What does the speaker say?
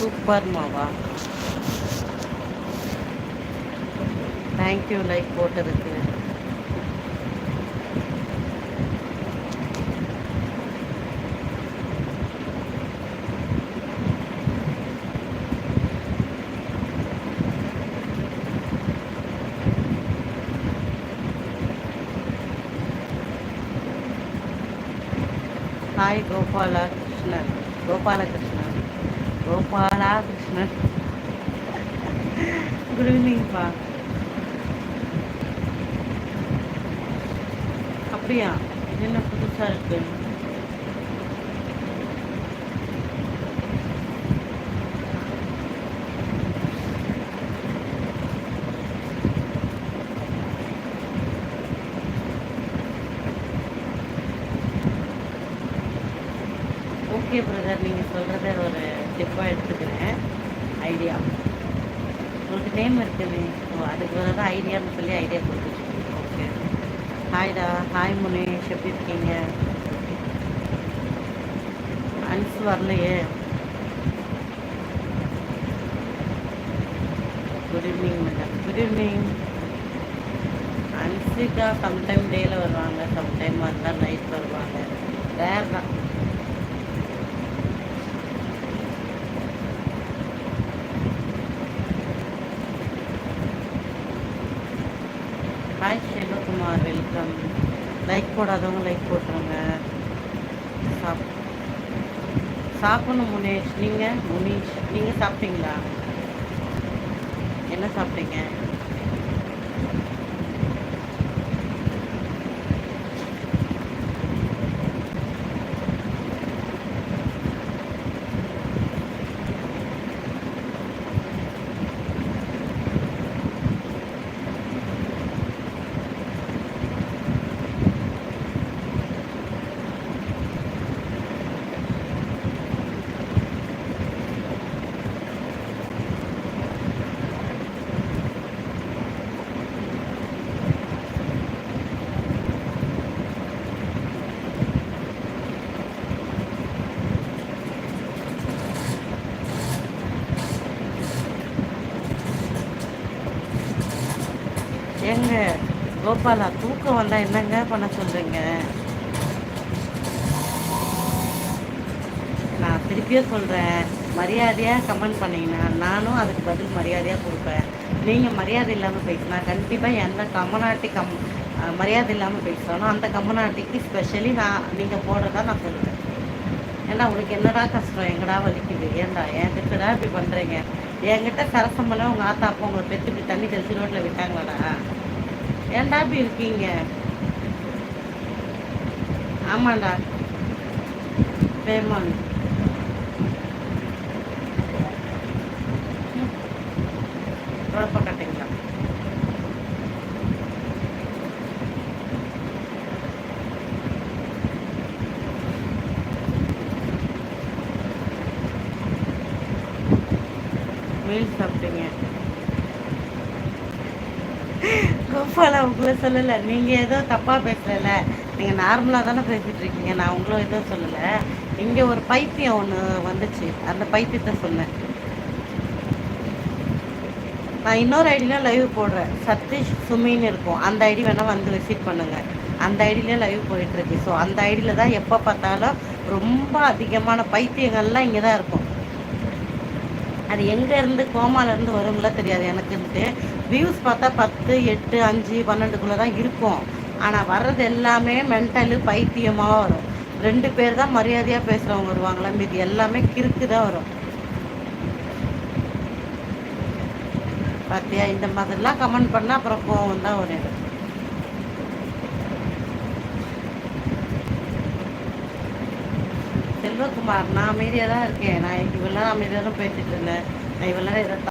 சூப்பர்மாவா? Thank you like போட்டதுக்கு hi Gopala Krishnan Gopalakrishnan Gopala Krishnan good ஈவினிங்ப்பா அப்படியா என்ன புதுசாக இருக்கு ஓகே பிரதர் நீங்கள் சொல்கிறத ஒரு ஸ்டெப்பாக எடுத்துக்கிறேன்? ஐடியா உங்களுக்கு நேம் இருக்குமே? ஓ அதுக்கு ஒரு தான் ஐடியான்னு சொல்லி ஐடியா கொடுத்துருக்கீங்க ஓகே ஹாய்டா ஹாய் முனேஷ் எப்படி இருக்கீங்க? அன்ஸ் வரலையே. Good evening madam good evening Anshika sometime டேயில் வருவாங்க. சம்டைம் வந்தால் நைட் வருவாங்க. வேறு தான் ஹாய் வெல்கம் லைக் போடாதவங்க லைக் போட்டுருங்க. சாப் சாப்பிடணும் முனேஷ். நீங்கள் முனீஷ் நீங்கள் சாப்பிட்டீங்களா? என்ன சாப்பிட்டீங்க? ஏங்க கோபாலா தூக்கம் வந்தால் என்னங்க பண்ண சொல்கிறீங்க நான் திருப்பியும் சொல்கிறேன் மரியாதையாக கமெண்ட் பண்ணிங்கன்னா நானும் அதுக்கு பதில் மரியாதையாக கொடுப்பேன். நீங்கள் மரியாதை இல்லாமல் பேசினா கண்டிப்பாக எந்த கம்மநாட்டி கம் மரியாதை இல்லாமல் பேசுறானோ அந்த கம்மநாட்டிக்கு ஸ்பெஷலி நான் நீங்கள் போடுறதா நான் சொல்லுவேன் ஏன்னா உனக்கு என்னடா கஷ்டம்? எங்கடா வலிக்குது? ஏன்டா? என்கிட்டடா இப்படி பண்ணுறீங்க என்கிட்ட சரசம் உங்கள் ஆத்தா அப்பா உங்களை பெற்று இப்படி தண்ணி தெளிச்சு ரோட்டில் விட்டாங்களாடா? ஏன்டா இப்படி இருக்கீங்க? ஆமாண்டா. பேமான் குழப்ப கட்டுங்களா மீல் சாப்பிட்டீங்க. கோபாலா உங்களை சொல்லலை. நீங்கள் ஏதோ தப்பாக பேசல நீங்கள் நார்மலாக தானே பேசிகிட்டு இருக்கீங்க. நான் உங்களும் எதுவும் சொல்லலை. இங்கே ஒரு பைத்தியம் ஒன்று வந்துச்சு. அந்த பைத்தியத்தை சொன்னேன் நான் இன்னொரு ஐடியில் லைவ் போடுறேன். சதீஷ் சுமின்னு இருக்கும். அந்த ஐடி வேணால் வந்து விசிட் பண்ணுங்கள் அந்த ஐடியிலே லைவ் போயிட்டுருக்கு ஸோ அந்த ஐடியில் தான் எப்போ பார்த்தாலும் ரொம்ப அதிகமான பைத்தியங்கள்லாம் இங்கே தான் இருக்கும். அது எங்கேருந்து கோமாலேருந்து வரும்லாம் தெரியாது எனக்கு வியூஸ் பார்த்தா பத்து எட்டு அஞ்சு பன்னெண்டுக்குள்ளே தான் இருக்கும். ஆனால் வர்றது எல்லாமே மென்டலு பைத்தியமாக வரும். ரெண்டு பேர் தான் மரியாதையாக பேசுகிறவங்க வருவாங்களா? மீதி எல்லாமே கிறுக்கு தான் வரும். பார்த்தியா இந்த மாதிரிலாம் கமெண்ட் பண்ணால் அப்புறம் கோவம் தான் வரும் செல்வகுமார் நான் அமைதியாக தான் இருக்கேன். நான் இவ்வளோ அமைதியாக தான் பேசிட்டு இருந்தேன். நான் இவ்வளோ நேரம்